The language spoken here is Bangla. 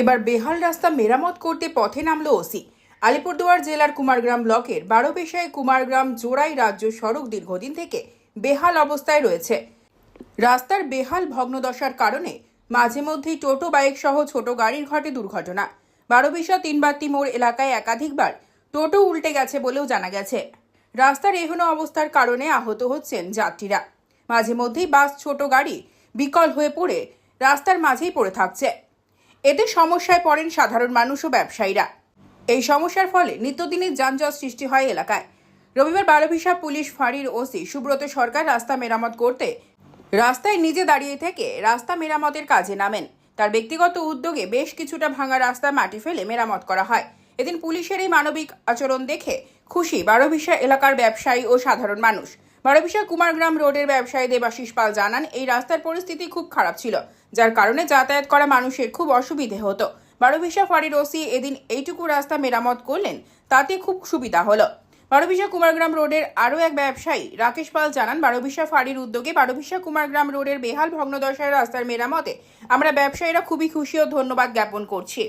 এবার বেহাল রাস্তা মেরামত করতে পথে নামলো ওসি। আলিপুরদুয়ার জেলার কুমারগ্রাম ব্লকের বারোপেশায় কুমারগ্রাম জোড়াই রাজ্য সড়ক দীর্ঘদিন থেকে বেহাল অবস্থায় রয়েছে। রাস্তার বেহাল ভগ্নদশার কারণে মাঝে মধ্যেই টোটো, বাইক সহ ছোট গাড়ির ঘটে দুর্ঘটনা। বারোবিশা তিনবাত্তি মোড় এলাকায় একাধিকবার টোটো উল্টে গেছে বলেও জানা গেছে। রাস্তার এহনো অবস্থার কারণে আহত হচ্ছেন যাত্রীরা। মাঝে মধ্যেই বাস, ছোট গাড়ি বিকল হয়ে পড়ে রাস্তার মাঝেই পড়ে থাকছে। এতে সমস্যায় পড়েন সাধারণ মানুষ ও ব্যবসায়ীরা। এই সমস্যার ফলে নিত্যদিনের যানজট সৃষ্টি হয় এলাকায়। রবিবার বারোভিসা পুলিশ ফাঁড়ির ওসি সুব্রত সরকার রাস্তা মেরামত করতে রাস্তায় নিজে দাঁড়িয়ে থেকে রাস্তা মেরামতের কাজে নামেন। তার ব্যক্তিগত উদ্যোগে বেশ কিছুটা ভাঙা রাস্তা মাটি ফেলে মেরামত করা হয়। এদিন পুলিশের এই মানবিক আচরণ দেখে খুশি বারোভিসা এলাকার ব্যবসায়ী ও সাধারণ মানুষ। বারোভিসা কুমারগ্রাম রোডের ব্যবসায়ী দেবাশিস পাল জানান, এই রাস্তার পরিস্থিতি খুব খারাপ ছিল, যার কারণে যাতায়াত করা মানুষের খুব অসুবিধে হতো। বারোভিসা ফাঁড়ির ওসি এদিন এইটুকু রাস্তা মেরামত করলেন, তাতে খুব সুবিধা হলো। বারোবিশা কুমারগ্রাম রোডের আরও এক ব্যবসায়ী রাকেশ পাল জানান বারোবিশা ফাঁড়ির উদ্যোগে বারোবিশা কুমারগ্রাম রোডের বেহাল ভগ্নদশার রাস্তার মেরামতে আমরা ব্যবসায়ীরা খুবই খুশি ও ধন্যবাদ জ্ঞাপন করছি।